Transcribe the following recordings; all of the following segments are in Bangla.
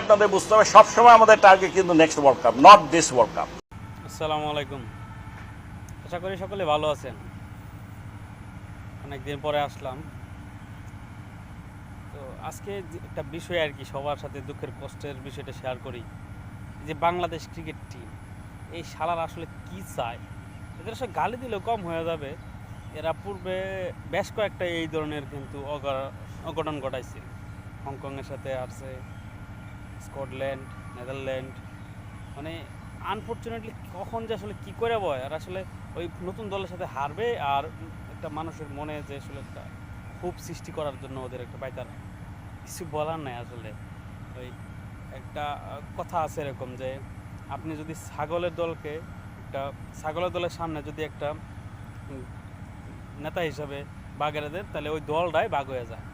আপনাদের বুঝতে হবে, সবসময় আমাদের টার্গেট কিন্তু next world cup not this world cup আসসালামু আলাইকুম। আশা করি সকলে ভালো আছেন। অনেকদিন পরে আসলাম। তো আজকে একটা বিষয় আর কি, সবার সাথে দুঃখের কষ্টের বিষয়টা শেয়ার করি। যে বাংলাদেশ ক্রিকেট টিম এই শালার আসলে কি চায়? এদের আসলে গালি দিলেও কম হয়ে যাবে। এরা পূর্বে বেশ কয়েকটা এই ধরনের কিন্তু অঘটন ঘটাইছে। হংকংয়ের সাথে আছে স্কটল্যান্ড, নেদারল্যান্ড মানে আনফর্চুনেটলি কখন যে আসলে কী করে বয়? আর আসলে ওই নতুন দলের সাথে হারবে আর একটা মানুষের মনে যে আসলে একটা খুব সৃষ্টি করার জন্য ওদের একটা পাইতার কিছু বলার নাই আসলে। ওই একটা কথা আছে এরকম যে আপনি যদি ছাগলের দলকে একটা, ছাগলের দলের সামনে যদি একটা নেতা হিসাবে বাঘেরা দেন, তাহলে ওই দলটাই বাঘ হয়ে যায়।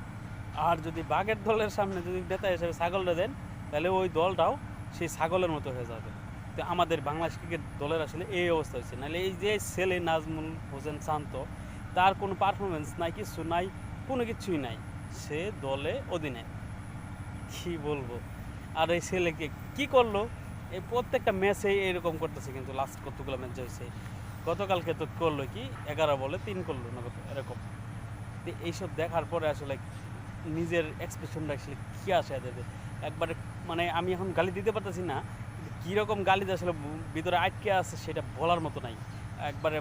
আর যদি বাঘের দলের সামনে যদি নেতা হিসাবে ছাগলটা দেন তাহলে ওই দলটাও সেই ছাগলের মতো হয়ে যাবে। তো আমাদের বাংলাদেশ ক্রিকেট দলের আসলে এই অবস্থা হচ্ছে নাহলে এই যে ছেলে নাজমুল হোসেন শান্ত, তার কোনো পারফরমেন্স নাই, কিছু নাই, কোনো কিছুই নাই। সে দলে অধীনে। কি বলব? আর এই ছেলেকে কি করল? এই প্রত্যেকটা ম্যাচে এরকম করতেছে কিন্তু লাস্ট কতগুলো ম্যাচ হয়েছে? গতকালকে তো করল কি? এগারো বলে তিন করল না এরকম। এইসব দেখার পরে আসলে নিজের এক্সপ্রেশনটা আসলে কী আসে এদের? একবারে মানে আমি এখন গালি দিতে পারতেছি না কীরকম গালি আসলে ভিতরে আটকে আছে সেটা বলার মতো নাই। একবারে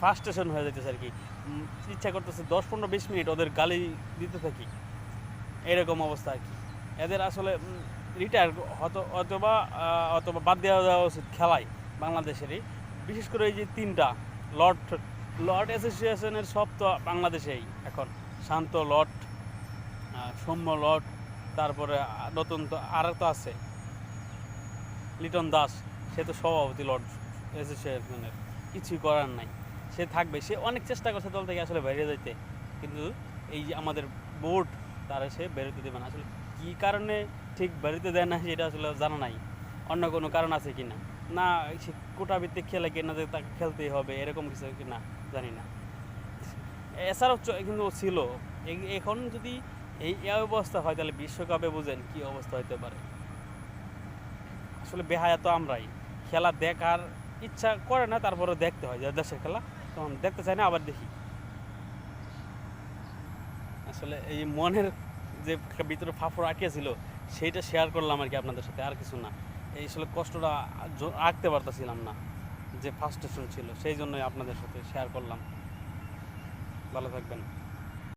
ফার্স্টেশন হয়ে যাইতেছে আর কি ইচ্ছা করতেছে দশ, পনেরো, বিশ মিনিট ওদের গালি দিতে থাকি। এরকম অবস্থা আর কি এদের আসলে রিটায়ার হয়তো অথবা অথবা বাদ দেওয়া দেওয়া উচিত খেলায় বাংলাদেশেরই। বিশেষ করে এই যে তিনটা, লর্ড লর্ড অ্যাসোসিয়েশনের সব তো বাংলাদেশেই এখন। শান্ত, লর্ড সৌম্য লট তারপরে নতুন তো আর তো আছে, লিটন দাস, সে তো সভাপতি লর্ড অ্যাসোসিয়েশনের কিছুই করার নাই। সে থাকবে, সে অনেক চেষ্টা করছে দল থেকে আসলে বেরিয়ে যেতে কিন্তু এই যে আমাদের বোর্ড, তারা সে বেরোতে দেবে না। আসলে কী কারণে ঠিক বেরোতে দেয় না সেটা আসলে জানা নাই, অন্য কোনো কারণ আছে কি না না সে কোটা ভিত্তিক খেলে কিনা যে তাকে খেলতেই হবে, এরকম কিছু কি না জানি না। এছাড়াও কিন্তু ছিল। এখন যদি এই অবস্থা হয় তাহলে বিশ্বকাপে বুঝেন কি অবস্থা হতে পারে। আসলে বেহায়া তো আমরাই। খেলা দেখার ইচ্ছা করে না তারপরে দেখতে হয় যে দেশের খেলা, তখন দেখতে চাই না, আবার দেখি। আসলে এই মনের যে ভিতরে ফাফড় আঁকিয়েছিল, সেইটা শেয়ার করলাম আর কি আপনাদের সাথে, আর কিছু না। এই আসলে কষ্টটা আঁকতে পারতেছিলাম না, যে ফার্স্টেশন ছিল, সেই জন্যই আপনাদের সাথে শেয়ার করলাম। ভালো থাকবেন।